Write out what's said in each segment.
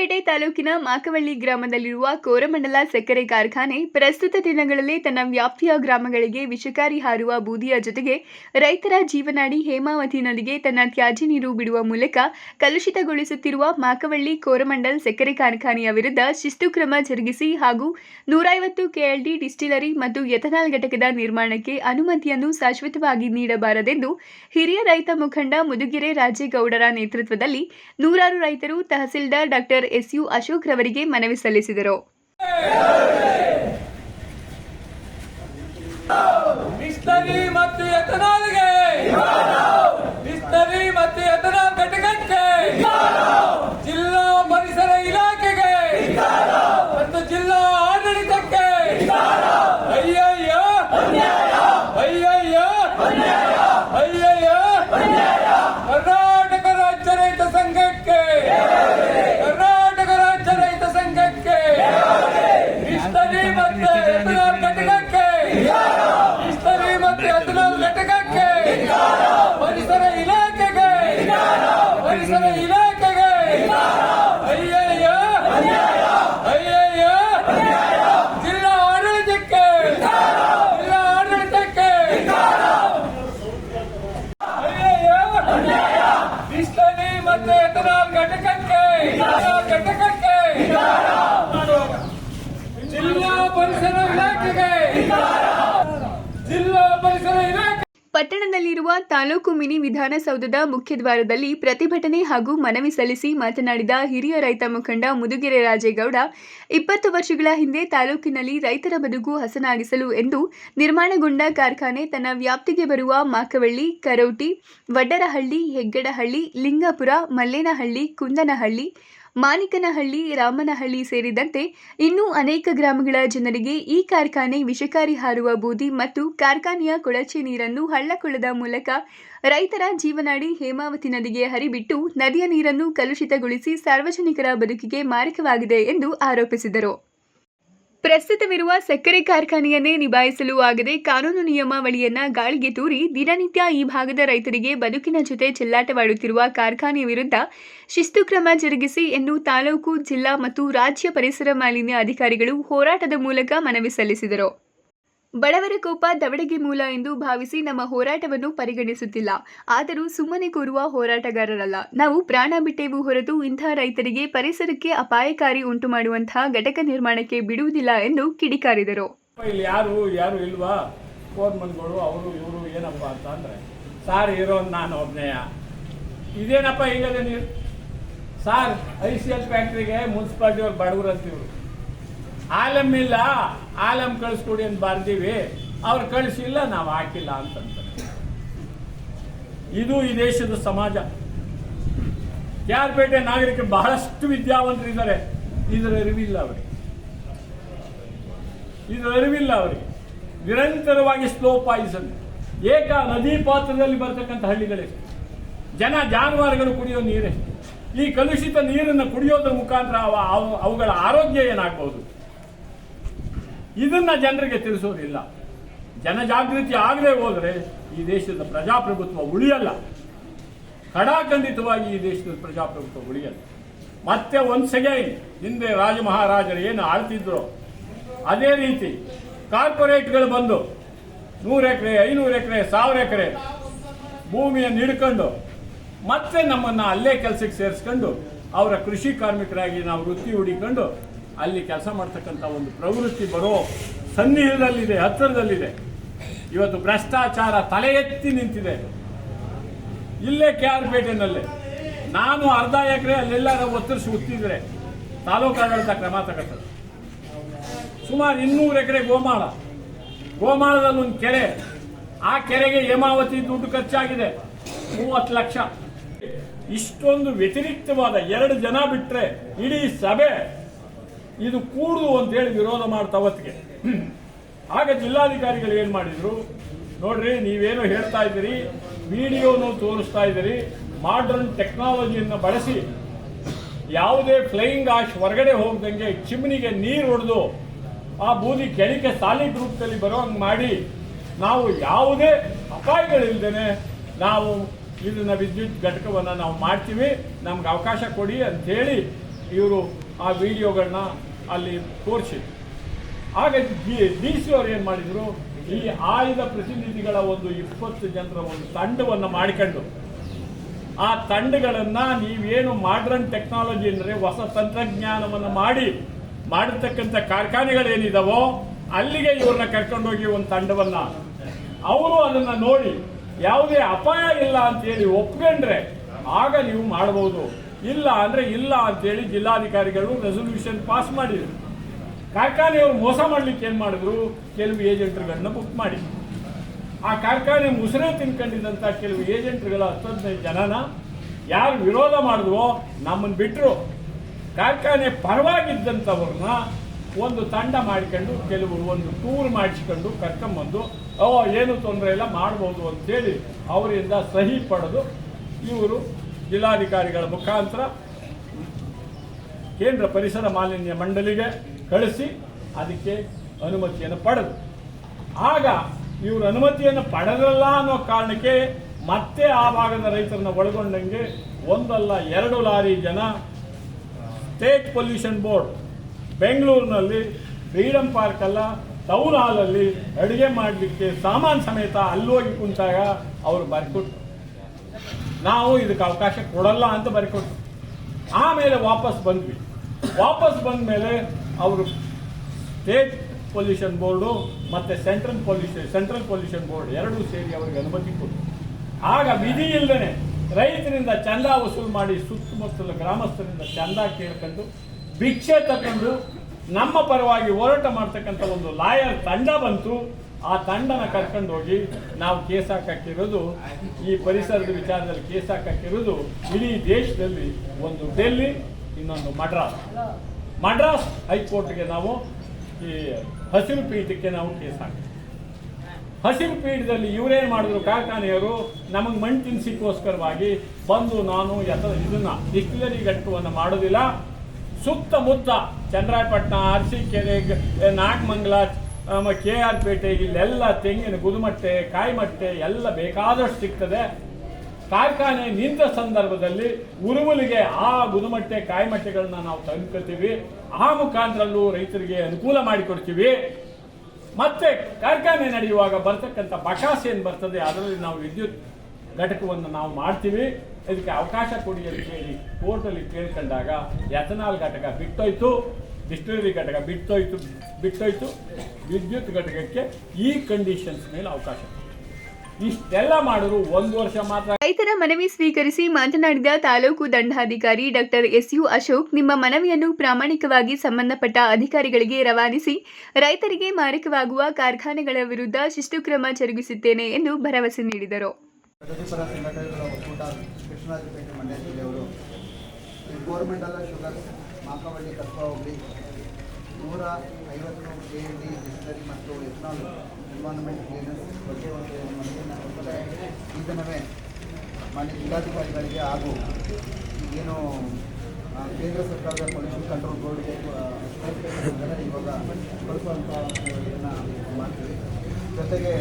ಕೆಆರ್ಪೇಟೆ ತಾಲೂಕಿನ ಮಾಕವಳ್ಳಿ ಗ್ರಾಮದಲ್ಲಿರುವ ಕೋರಮಂಡಲ ಸಕ್ಕರೆ ಕಾರ್ಖಾನೆ ಪ್ರಸ್ತುತ ದಿನಗಳಲ್ಲಿ ತನ್ನ ವ್ಯಾಪ್ತಿಯ ಗ್ರಾಮಗಳಿಗೆ ವಿಷಕಾರಿ ಹಾರುವ ಬೂದಿಯ ಜೊತೆಗೆ ರೈತರ ಜೀವನಾಡಿ ಹೇಮಾವತಿ ನದಿಗೆ ತನ್ನ ತ್ಯಾಜ್ಯ ನೀರು ಬಿಡುವ ಮೂಲಕ ಕಲುಷಿತಗೊಳಿಸುತ್ತಿರುವ ಮಾಕವಳ್ಳಿ ಕೋರಮಂಡಲ್ ಸಕ್ಕರೆ ಕಾರ್ಖಾನೆಯ ವಿರುದ್ಧ ಶಿಸ್ತು ಕ್ರಮ ಜರುಗಿಸಿ ಹಾಗೂ ನೂರೈವತ್ತು ಕೆಎಲ್ಡಿ ಡಿಸ್ಟಿಲರಿ ಮತ್ತು ಎಥನಾಲ್ ಘಟಕದ ನಿರ್ಮಾಣಕ್ಕೆ ಅನುಮತಿಯನ್ನು ಶಾಶ್ವತವಾಗಿ ನೀಡಬಾರದೆಂದು ಹಿರಿಯ ರೈತ ಮುಖಂಡ ಮುದುಗೆರೆ ರಾಜೇಗೌಡರ ನೇತೃತ್ವದಲ್ಲಿ ನೂರಾರು ರೈತರು ತಹಸೀಲ್ದಾರ್ ಡಾಕ್ಟರ್ ಎಸ್ಯು ಅಶೋಕ್ ರವರಿಗೆ ಮನವಿ ಸಲ್ಲಿಸಿದರು. ಜಿಲ್ಲಾ ಪರಿಸರ ಇಲಾಖೆಗೆ. ಮತ್ತು ಜಿಲ್ಲಾ ಆಡಳಿತಕ್ಕೆ. ಅಯ್ಯಯ್ಯ. ಅಯ್ಯಯ್ಯ. ಅಯ್ಯಯ್ಯ. ಪರಿಸರ ಇಲಾಖೆಗೆ. ಜಿಲ್ಲಾ ಪರಿಸರ ಇಲಾಖೆ. ಪಟ್ಟಣದಲ್ಲಿರುವ ತಾಲೂಕು ಮಿನಿ ವಿಧಾನಸೌಧದ ಮುಖ್ಯದ್ವಾರದಲ್ಲಿ ಪ್ರತಿಭಟನೆ ಹಾಗೂ ಮನವಿ ಸಲ್ಲಿಸಿ ಮಾತನಾಡಿದ ಹಿರಿಯ ರೈತ ಮುಖಂಡ ಮುದುಗೆರೆ ರಾಜೇಗೌಡ, ಇಪ್ಪತ್ತು ವರ್ಷಗಳ ಹಿಂದೆ ತಾಲೂಕಿನಲ್ಲಿ ರೈತರ ಬದುಕು ಹಸನಾಗಿಸಲು ಎಂದು ನಿರ್ಮಾಣಗೊಂಡ ಕಾರ್ಖಾನೆ ತನ್ನ ವ್ಯಾಪ್ತಿಗೆ ಬರುವ ಮಾಕವಳ್ಳಿ, ಕರೌಟಿ, ವಡ್ಡರಹಳ್ಳಿ, ಹೆಗ್ಗಡಹಳ್ಳಿ, ಲಿಂಗಾಪುರ, ಮಲ್ಲೇನಹಳ್ಳಿ, ಕುಂದನಹಳ್ಳಿ ಮಾನಿಕನಹಳ್ಳಿ ರಾಮನಹಳ್ಳಿ ಸೇರಿದಂತೆ ಇನ್ನೂ ಅನೇಕ ಗ್ರಾಮಗಳ ಜನರಿಗೆ ಈ ಕಾರ್ಖಾನೆ ವಿಷಕಾರಿ ಹಾರುವ ಬೂದಿ ಮತ್ತು ಕಾರ್ಖಾನೆಯ ಕೊಳಚೆ ನೀರನ್ನು ಹಳ್ಳಕೊಳ್ಳದ ಮೂಲಕ ರೈತರ ಜೀವನಾಡಿ ಹೇಮಾವತಿ ನದಿಗೆ ಹರಿಬಿಟ್ಟು ನದಿಯ ನೀರನ್ನು ಕಲುಷಿತಗೊಳಿಸಿ ಸಾರ್ವಜನಿಕರ ಬದುಕಿಗೆ ಮಾರಕವಾಗಿದೆ ಎಂದು ಆರೋಪಿಸಿದರು. ಪ್ರಸ್ತುತವಿರುವ ಸಕ್ಕರೆ ಕಾರ್ಖಾನೆಯನ್ನೇ ನಿಭಾಯಿಸಲು ಆಗದೆ ಕಾನೂನು ನಿಯಮಾವಳಿಯನ್ನ ಗಾಳಿಗೆ ತೂರಿ ದಿನನಿತ್ಯ ಈ ಭಾಗದ ರೈತರಿಗೆ ಬದುಕಿನ ಜೊತೆ ಚೆಲ್ಲಾಟವಾಡುತ್ತಿರುವ ಕಾರ್ಖಾನೆಯ ವಿರುದ್ಧ ಶಿಸ್ತು ಕ್ರಮ ಜರುಗಿಸಿ ಎಂದು ತಾಲೂಕು, ಜಿಲ್ಲಾ ಮತ್ತು ರಾಜ್ಯ ಪರಿಸರ ಮಾಲಿನ್ಯ ಅಧಿಕಾರಿಗಳು ಹೋರಾಟದ ಮೂಲಕ ಮನವಿ ಸಲ್ಲಿಸಿದರು. ಬಡವರ ಕೋಪ ದವಡೆಗೆ ಮೂಲ ಎಂದು ಭಾವಿಸಿ ನಮ್ಮ ಹೋರಾಟವನ್ನು ಪರಿಗಣಿಸುತ್ತಿಲ್ಲ. ಆದರೂ ಸುಮ್ಮನೆ ಕೂರುವ ಹೋರಾಟಗಾರರಲ್ಲ. ನಾವು ಪ್ರಾಣ ಬಿಟ್ಟೆವು ಹೊರತು ಇಂಥ ರೈತರಿಗೆ ಪರಿಸರಕ್ಕೆ ಅಪಾಯಕಾರಿ ಉಂಟು ಮಾಡುವಂತಹ ಘಟಕ ನಿರ್ಮಾಣಕ್ಕೆ ಬಿಡುವುದಿಲ್ಲ ಎಂದು ಕಿಡಿಕಾರಿದರು. ಇಲ್ಲಿ ಯಾರು ಯಾರು ಇಲ್ವಾ? ಫೋರ್ಮನ್ಗಳು, ಅವರು, ಇವರು ಏನಪ್ಪ ಅಂತ ಅಂದ್ರೆ, ಸಾರ್ ಇರೋ ನಾನು ಇದೇನಪ್ಪ ನೀವು ಸಾರ್, ಐ ಸಿ ಎಲ್ ಫ್ಯಾಕ್ಟ್ರಿಗೆ ಬಡವರು ಆಲಮ್ ಇಲ್ಲ ಆಲಮ್ ಕಳಿಸ್ಕೊಡಿ ಅಂತ ಬರ್ದೀವಿ, ಅವ್ರು ಕಳಿಸಿಲ್ಲ ನಾವು ಹಾಕಿಲ್ಲ ಅಂತಂತಾರೆ. ಇದು ಈ ದೇಶದ ಸಮಾಜ. ಯಾರ್ಪೇಟೆ ನಾಗರಿಕ ಬಹಳಷ್ಟು ವಿದ್ಯಾವಂತರಿದ್ದಾರೆ. ಇದರ ಅರಿವಿಲ್ಲ ಅವರಿಗೆ. ಇದರ ಅರಿವಿಲ್ಲ ಅವರಿಗೆ. ನಿರಂತರವಾಗಿ ಸ್ಲೋ ಪಾಯಿಸನ್ ಏಕ ನದಿ ಪಾತ್ರದಲ್ಲಿ ಬರ್ತಕ್ಕಂಥ ಹಳ್ಳಿಗಳೆಷ್ಟು. ಜನ ಜಾನುವಾರುಗಳು ಕುಡಿಯೋ ನೀರೆಷ್ಟು. ಈ ಕಲುಷಿತ ನೀರನ್ನು ಕುಡಿಯೋದ್ರ ಮುಖಾಂತರ ಅವ- ಅವು- ಅವುಗಳ ಆರೋಗ್ಯ ಏನಾಗಬಹುದು ಇದನ್ನ ಜನರಿಗೆ ತಿಳಿಸೋದಿಲ್ಲ. ಜನಜಾಗೃತಿ ಆಗದೆ ಹೋದರೆ ಈ ದೇಶದ ಪ್ರಜಾಪ್ರಭುತ್ವ ಉಳಿಯಲ್ಲ. ಕಡಾಖಂಡಿತವಾಗಿ ಈ ದೇಶದ ಪ್ರಜಾಪ್ರಭುತ್ವ ಉಳಿಯಲ್ಲ. ಮತ್ತೆ ಒನ್ಸ್ ಅಗೈನ್ ಹಿಂದೆ ರಾಜ ಮಹಾರಾಜರು ಏನು ಆಳ್ತಿದ್ರು, ಅದೇ ರೀತಿ ಕಾರ್ಪೊರೇಟ್ಗಳು ಬಂದು ನೂರು ಎಕರೆ, ಐನೂರು ಎಕರೆ, ಸಾವಿರ ಎಕರೆ ಭೂಮಿಯನ್ನು ಹಿಡ್ಕೊಂಡು ಮತ್ತೆ ನಮ್ಮನ್ನ ಅಲ್ಲೇ ಕೆಲಸಕ್ಕೆ ಸೇರಿಸ್ಕೊಂಡು ಅವರ ಕೃಷಿ ಕಾರ್ಮಿಕರಾಗಿ ನಾವು ವೃತ್ತಿ ಹುಡಿಕೊಂಡು ಅಲ್ಲಿ ಕೆಲಸ ಮಾಡ್ತಕ್ಕಂಥ ಒಂದು ಪ್ರವೃತ್ತಿ ಬರೋ ಸನ್ನಿಹಿತದಲ್ಲಿದೆ ಹತ್ತಿರದಲ್ಲಿದೆ. ಇವತ್ತು ಭ್ರಷ್ಟಾಚಾರ ತಲೆ ಎತ್ತಿ ನಿಂತಿದೆ. ಇಲ್ಲೇ ಕೆ ಆರ್ ಪೇಟೆನಲ್ಲೇ ನಾನು ಅರ್ಧ ಎಕರೆ ಅಲ್ಲೆಲ್ಲಾರ ಒತ್ತರಿಸಿ ಉತ್ತಿದ್ರೆ ತಾಲೂಕು ಆಡಳಿತ ಕ್ರಮ ತಗೊಳ್ತದೆ. ಸುಮಾರು ಇನ್ನೂರು ಎಕರೆ ಗೋಮಾಳ. ಗೋಮಾಳದಲ್ಲಿ ಒಂದು ಕೆರೆ. ಆ ಕೆರೆಗೆ ಹೇಮಾವತಿ ದುಡ್ಡು ಖರ್ಚಾಗಿದೆ. ಮೂವತ್ತು ಲಕ್ಷ. ಇಷ್ಟೊಂದು ವ್ಯತಿರಿಕ್ತವಾದ ಎರಡು ಜನ ಬಿಟ್ಟರೆ ಇಡೀ ಸಭೆ ಇದು ಕೂಡುದು ಅಂತೇಳಿ ವಿರೋಧ ಮಾಡ್ತಾವತ್ತಿಗೆ ಆಗ ಜಿಲ್ಲಾಧಿಕಾರಿಗಳು ಏನು ಮಾಡಿದ್ರು? ನೋಡ್ರಿ, ನೀವೇನು ಹೇಳ್ತಾ ಇದ್ದೀರಿ, ವಿಡಿಯೋನು ತೋರಿಸ್ತಾ ಇದ್ದೀರಿ ಮಾಡರ್ನ್ ಟೆಕ್ನಾಲಜಿಯನ್ನು ಬಳಸಿ ಯಾವುದೇ ಫ್ಲೈಯಿಂಗ್ ಆಶ್ ಹೊರಗಡೆ ಹೋಗ್ದಂಗೆ ಚಿಮ್ನಿಗೆ ನೀರು ಹೊಡೆದು ಆ ಬೂದಿ ಕೆಳಿಕೆ ಸಾಲಿಡ್ ರೂಪದಲ್ಲಿ ಹಂಗೆ ಮಾಡಿ, ನಾವು ಯಾವುದೇ ಅಪಾಯಗಳಿಲ್ದೇನೆ ನಾವು ಇದನ್ನ ವಿದ್ಯುತ್ ಘಟಕವನ್ನು ನಾವು ಮಾಡ್ತೀವಿ, ನಮ್ಗೆ ಅವಕಾಶ ಕೊಡಿ ಅಂತ ಹೇಳಿ ಇವರು ಆ ವಿಡಿಯೋಗಳನ್ನ ಅಲ್ಲಿ ತೋರಿಸಿದ್ರು ಆಗ ಡಿ ಸಿ ಅವ್ರು ಏನು ಮಾಡಿದರು? ಈ ಆಯ್ದ ಪ್ರತಿನಿಧಿಗಳ ಒಂದು ಇಪ್ಪತ್ತು ಜನರ ಒಂದು ತಂಡವನ್ನು ಮಾಡಿಕೊಂಡು, ಆ ತಂಡಗಳನ್ನು ನೀವೇನು ಮಾಡ್ರನ್ ಟೆಕ್ನಾಲಜಿ ಅಂದರೆ ಹೊಸ ತಂತ್ರಜ್ಞಾನವನ್ನು ಮಾಡಿ, ಮಾಡಿರ್ತಕ್ಕಂಥ ಕಾರ್ಖಾನೆಗಳೇನಿದಾವೋ, ಅಲ್ಲಿಗೆ ಇವ್ರನ್ನ ಕರ್ಕೊಂಡೋಗಿ ಒಂದು ತಂಡವನ್ನು. ಅವರು ಅದನ್ನು ನೋಡಿ, ಯಾವುದೇ ಅಪಾಯ ಇಲ್ಲ ಅಂತೇಳಿ ಒಪ್ಕೊಂಡ್ರೆ, ಆಗ ನೀವು ಮಾಡಬಹುದು ಇಲ್ಲ ಅಂದರೆ ಇಲ್ಲ ಅಂತೇಳಿ ಜಿಲ್ಲಾಧಿಕಾರಿಗಳು ರೆಸೊಲ್ಯೂಷನ್ ಪಾಸ್ ಮಾಡಿದರು. ಕಾರ್ಖಾನೆಯವರು ಮೋಸ ಮಾಡ್ಲಿಕ್ಕೆ ಏನು ಮಾಡಿದ್ರು? ಕೆಲವು ಏಜೆಂಟ್ಗಳನ್ನ ಬುಕ್ ಮಾಡಿ. ಆ ಕಾರ್ಖಾನೆ ಮುಸುರೆ ತಿನ್ಕೊಂಡಿದ್ದಂಥ ಕೆಲವು ಏಜೆಂಟ್ಗಳ ಹತ್ತು ಹದಿನೈದು ಜನನ ಯಾರು ವಿರೋಧ ಮಾಡಿದ್ವೋ ನಮ್ಮನ್ನು ಬಿಟ್ಟರು ಕಾರ್ಖಾನೆ ಪರವಾಗಿದ್ದಂಥವ್ರನ್ನ ಒಂದು ತಂಡ ಮಾಡಿಕೊಂಡು, ಕೆಲವರು ಒಂದು ಟೂರ್ ಮಾಡಿಸ್ಕೊಂಡು ಕರ್ಕೊಂಬಂದು, ಓ, ಏನು ತೊಂದರೆ ಇಲ್ಲ, ಮಾಡ್ಬೋದು ಅಂತೇಳಿ ಅವರಿಂದ ಸಹಿ ಪಡೆದು ಇವರು ಜಿಲ್ಲಾಧಿಕಾರಿಗಳ ಮುಖಾಂತರ ಕೇಂದ್ರ ಪರಿಸರ ಮಾಲಿನ್ಯ ಮಂಡಳಿಗೆ ಕಳಿಸಿ ಅದಕ್ಕೆ ಅನುಮತಿಯನ್ನು ಪಡೆದು. ಆಗ ಇವರು ಅನುಮತಿಯನ್ನು ಪಡೆದಲ್ಲ ಅನ್ನೋ ಕಾರಣಕ್ಕೆ ಮತ್ತೆ ಆ ಭಾಗದ ರೈತರನ್ನ ಒಳಗೊಂಡಂಗೆ ಒಂದಲ್ಲ ಎರಡು ಲಾರಿ ಜನ ಸ್ಟೇಟ್ ಪೊಲ್ಯೂಷನ್ ಬೋರ್ಡ್ ಬೆಂಗಳೂರಿನಲ್ಲಿ ಫ್ರೀಡಮ್ ಪಾರ್ಕ್ ಅಲ್ಲ, ಟೌನ್ ಹಾಲಲ್ಲಿ ಅಡುಗೆ ಮಾಡಲಿಕ್ಕೆ ಸಾಮಾನು ಸಮೇತ ಅಲ್ಲೋಗಿ ಕುಂತಾಗ ಅವರು ಬರ್ಕೊಟ್ರು. ನಾವು ಇದಕ್ಕೆ ಅವಕಾಶ ಕೊಡಲ್ಲ ಅಂತ ಬರ್ಕೊಟ್ರು. ಆಮೇಲೆ ವಾಪಸ್ ಬಂದ್ವಿ. ವಾಪಸ್ ಬಂದ ಮೇಲೆ ಅವರು ಸ್ಟೇಟ್ ಪೊಲ್ಯೂಷನ್ ಬೋರ್ಡು ಮತ್ತು central pollution central pollution board ಎರಡೂ ಸೇರಿ ಅವರಿಗೆ ಅನುಮತಿ ಕೊಟ್ಟು ಆಗ ವಿಧಿ ಇಲ್ಲದೆ ರೈತರಿಂದ ಚಂದ ವಸೂಲು ಮಾಡಿ ಸುತ್ತಮುತ್ತಲ ಗ್ರಾಮಸ್ಥರಿಂದ ಚಂದ ಕೇಳ್ಕೊಂಡು ಭಿಕ್ಷೆ ತಕೊಂಡು ನಮ್ಮ ಪರವಾಗಿ ಹೋರಾಟ ಮಾಡ್ತಕ್ಕಂಥ ಒಂದು ಲಾಯರ್ ತಂಡ ಬಂತು. ಆ ತಂಡನ ಕರ್ಕೊಂಡು ಹೋಗಿ ನಾವು ಕೇಸ್ ಹಾಕಿರೋದು ಈ ಪರಿಸರದ ವಿಚಾರದಲ್ಲಿ ಕೇಸ್ ಹಾಕಿರೋದು ಇಡೀ ದೇಶದಲ್ಲಿ ಒಂದು ಡೆಲ್ಲಿ, ಇನ್ನೊಂದು ಮಡ್ರಾಸ್ ಮಡ್ರಾಸ್ ಹೈಕೋರ್ಟ್ಗೆ ನಾವು ಈ ಹಸಿರು ಪೀಠಕ್ಕೆ ನಾವು ಕೇಸ್ ಹಾಕಿದ್ವಿ ಹಸಿರು ಪೀಠದಲ್ಲಿ ಇವರೇನು ಮಾಡಿದ್ರು ಕಾರ್ಖಾನೆಯವರು, ನಮಗೆ ಮಣ್ಣು ತಿನ್ಸಿಕ್ಕೋಸ್ಕರವಾಗಿ ಬಂದು ನಾನು ಎಲ್ಲ ಇದನ್ನ ಡಿಸ್ಟಿಲರಿ ಘಟಕವನ್ನು ಮಾಡೋದಿಲ್ಲ. ಸುತ್ತಮುತ್ತ ಚಂದ್ರಾಯಪಟ್ಟಣ, ಅರಸೀಕೆರೆ ಗ- ನಾಗಮಂಗಲ ಕೆ ಆರ್ ಪೇಟೆ ಇಲ್ಲೆಲ್ಲ ತೆಂಗಿನ ಗುದುಮಟ್ಟೆ, ಕಾಯಿಮಟ್ಟೆ ಎಲ್ಲ ಬೇಕಾದಷ್ಟು ಸಿಗ್ತದೆ. ಕಾರ್ಖಾನೆ ನಿಂತ ಸಂದರ್ಭದಲ್ಲಿ ಉರುಮುಲಿಗೆ ಆ ಗುದುಮಟ್ಟೆ, ಕಾಯಿಮಟ್ಟೆಗಳನ್ನ ನಾವು ತಂದ್ಕೊಳ್ತೀವಿ. ಆ ಮುಖಾಂತರಲ್ಲೂ ರೈತರಿಗೆ ಅನುಕೂಲ ಮಾಡಿಕೊಡ್ತೀವಿ. ಮತ್ತೆ ಕಾರ್ಖಾನೆ ನಡೆಯುವಾಗ ಬರ್ತಕ್ಕಂಥ ಬಕಾಸ್ ಏನು ಬರ್ತದೆ, ಅದರಲ್ಲಿ ನಾವು ವಿದ್ಯುತ್ ಘಟಕವನ್ನು ನಾವು ಮಾಡ್ತೀವಿ. ಇದಕ್ಕೆ ಅವಕಾಶ ಕೊಡಿ ಅಂತ ಹೇಳಿ ಕೋರ್ಟಲ್ಲಿ ಕೇಳ್ಕೊಂಡಾಗ ಎಥನಾಲ್ ಘಟಕ ಬಿಟ್ಟೋಯ್ತು. ಡಿಸ್ಟಿಲರಿ ಘಟಕ ಬಿಟ್ಟೋಯ್ತು ಬಿಟ್ಟೋಯ್ತು. ವಿದ್ಯುತ್ ಘಟಕಕ್ಕೆ ಈ ಕಂಡೀಷನ್ಸ್ ಮೇಲೆ ಅವಕಾಶ. ಇಷ್ಟೆಲ್ಲ ಮಾಡಿದ್ರು ಒಂದು ವರ್ಷ ಮಾತ್ರ. ರೈತರ ಮನವಿ ಸ್ವೀಕರಿಸಿ ಮಾತನಾಡಿದ ತಾಲೂಕು ದಂಡಾಧಿಕಾರಿ ಡಾಕ್ಟರ್ ಎಸ್ ಯು ಅಶೋಕ್ ನಿಮ್ಮ ಮನವಿಯನ್ನು ಪ್ರಾಮಾಣಿಕವಾಗಿ ಸಂಬಂಧಪಟ್ಟ ಅಧಿಕಾರಿಗಳಿಗೆ ರವಾನಿಸಿ ರೈತರಿಗೆ ಮಾರಕವಾಗುವ ಕಾರ್ಖಾನೆಗಳ ವಿರುದ್ಧ ಶಿಸ್ತು ಕ್ರಮ ಜರುಗಿಸುತ್ತೇನೆ ಎಂದು ಭರವಸೆ ನೀಡಿದರು. ಸಂಘಟನೆಗಳ ಒಕ್ಕೂಟ ಕೃಷ್ಣರಾಜಪೇಟೆ ಮಂಡ್ಯ ಜಿಲ್ಲೆಯವರು ಮಾಕವಳ್ಳಿ ಕಸ್ಬಾ ಹೋಬಳಿ. ನೂರ ಐವತ್ತು ಕೆ ಡಿ ಡಿಸ್ಟರಿ ಮತ್ತು ಎಥನಾಲ್ ಎನ್ವಾನ್ಮೆಂಟ್ ಕ್ಲೀನರ್ಸ್ ಬಗ್ಗೆ ಒಂದು ಮನವಿಯನ್ನು ಈ ದಿನವೇ ಜಿಲ್ಲಾಧಿಕಾರಿಗಳಿಗೆ ಹಾಗೂ ಏನು ಕೇಂದ್ರ ಸರ್ಕಾರದ ಪೊಲ್ಯೂಷನ್ ಕಂಟ್ರೋಲ್ ಬೋರ್ಡ್ಗೆ ಇವಾಗ ಕಳಿಸುವಂಥ ಇದನ್ನು ಮಾಡ್ತೀವಿ. ಜೊತೆಗೆ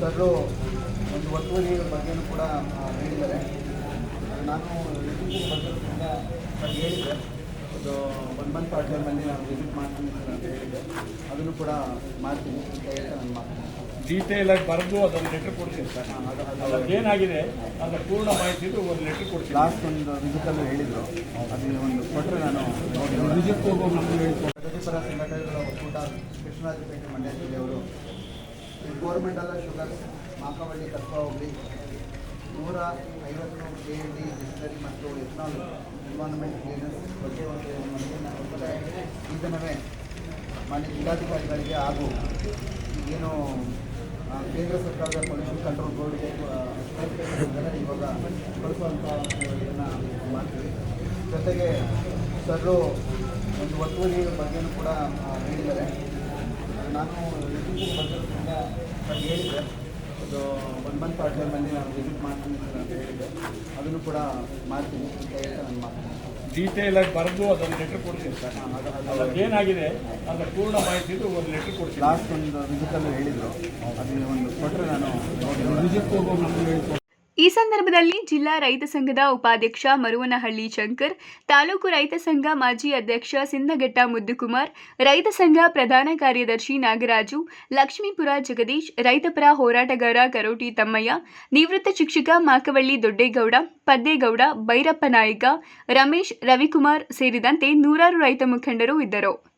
ಸರ್ರು ಒಂದು ಒತ್ತುವರಿ ಬಗ್ಗೆನೂ ಕೂಡ ಹೇಳಿದ್ದಾರೆ ನಾನು ಬಗ್ಗೆ ಹೇಳಿದ್ದೆ. ಒಂದು ಒನ್ ಮಂತ್ ಆರ್ಡರ್ನಲ್ಲಿ ನಾನು ವಿಸಿಟ್ ಮಾಡ್ತೀನಿ ಅಂತ ಹೇಳಿದ್ದೆ. ಅದನ್ನು ಕೂಡ ಮಾಡ್ತೀನಿ ಅಂತ ಹೇಳ್ತಾ ನಾನು ಮಾಡ್ತೀನಿ. ಡೀಟೇಲ್ ಆಗಿ ಬರೆದು ಅದೊಂದು ಲೆಟ್ರ್ ಕೊಡ್ತೀನಿ ಸರ್. ಅದು ಏನಾಗಿದೆ? ಅದರ ಪೂರ್ಣ ಮಾಹಿತಿದು ಒಂದು ಲೆಟ್ರ್ ಕೊಡ್ತೀನಿ. ಲಾಸ್ಟ್ ಒಂದು ವಿಸಿಟಲ್ಲಿ ಹೇಳಿದರು. ಅದು ಒಂದು ಕೊಟ್ಟರೆ ನಾನು ವಿಸಿಟ್ ಪ್ರಗತಿಪರ ಸಂಘಟನೆಗಳ ಒಕ್ಕೂಟ ಕೃಷ್ಣರಾಜಪೇಟೆ ಮಂಡ್ಯ ಜಿಲ್ಲೆಯವರು ಅಲ್ಲ ಶುಗರ್ ಮಾಕವಳ್ಳಿ ಕಸ್ಬಾ ಹೋಗಿ ನೂರ ಐವತ್ತು ಕೆ ಡಿ ಡಿಸ್ಟರಿ ಮತ್ತು ಎಥನಾಲ್ ಬಗ್ಗೆ ದಿನವೇ ಮಾನ್ಯ ಜಿಲ್ಲಾಧಿಕಾರಿಗಳಿಗೆ ಹಾಗೂ ಏನು ಕೇಂದ್ರ ಸರ್ಕಾರದ ಪೊಲ್ಯೂಷನ್ ಕಂಟ್ರೋಲ್ ಬೋರ್ಡ್ಗೆ ಇವಾಗ ಬಳಸುವಂಥ ಇದನ್ನು ಮಾಡ್ತೀವಿ ಜೊತೆಗೆ ಸರ್ರು ಒಂದು ಒತ್ತುವರಿ ಬಗ್ಗೆನೂ ಕೂಡ ಹೇಳಿದ್ದಾರೆ ನಾನು ಬಗ್ಗೆ ಹೇಳಿದ್ದೆ. ಒಂದು ಒನ್ ಮಂತ್ ಬಂದು ನಾನು ವಿಸಿಟ್ ಮಾಡ್ತೀನಿ ಅಂತ ಹೇಳಿದ್ದೆ. ಅದನ್ನು ಕೂಡ ಮಾಡ್ತೀನಿ ಅಂತ ಹೇಳ್ತಾ ನಾನು ಮಾಡ್ತೀನಿ ಡೀಟೇಲ್ ಆಗಿ ಬರೆದು ಅದನ್ನು ಲೆಟರ್ ಕೊಡ್ತೀನಿ ಸರ್. ಅದ್ರಲ್ಲಿ ಏನಾಗಿದೆ? ಅದರ ಪೂರ್ಣ ಮಾಹಿತಿದು ಒಂದು ಲೆಟರ್ ಕೊಡ್ತೀನಿ. ಲಾಸ್ಟ್ ಒಂದು ವಿಸಿಟಲ್ಲಿ ಹೇಳಿದರು. ಅದು ಒಂದು ಕೊಟ್ಟರೆ ನಾನು ವಿಸಿಟ್ ಈ ಸಂದರ್ಭದಲ್ಲಿ ಜಿಲ್ಲಾ ರೈತ ಸಂಘದ ಉಪಾಧ್ಯಕ್ಷ ಮರುವನಹಳ್ಳಿ ಶಂಕರ್, ತಾಲೂಕು ರೈತ ಸಂಘ ಮಾಜಿ ಅಧ್ಯಕ್ಷ ಸಿಂದಘಟ್ಟ ಮುದ್ದುಕುಮಾರ್, ರೈತ ಸಂಘ ಪ್ರಧಾನ ಕಾರ್ಯದರ್ಶಿ ನಾಗರಾಜು, ಲಕ್ಷ್ಮೀಪುರ ಜಗದೀಶ್, ರೈತಪರ ಹೋರಾಟಗಾರ ಕರೋಟಿ ತಮ್ಮಯ್ಯ, ನಿವೃತ್ತ ಶಿಕ್ಷಕ ಮಾಕವಳ್ಳಿ ದೊಡ್ಡೇಗೌಡ, ಪದ್ದೇಗೌಡ, ಭೈರಪ್ಪ ನಾಯಕ, ರಮೇಶ್, ರವಿಕುಮಾರ್ ಸೇರಿದಂತೆ ನೂರಾರು ರೈತ ಮುಖಂಡರು ಇದ್ದರು.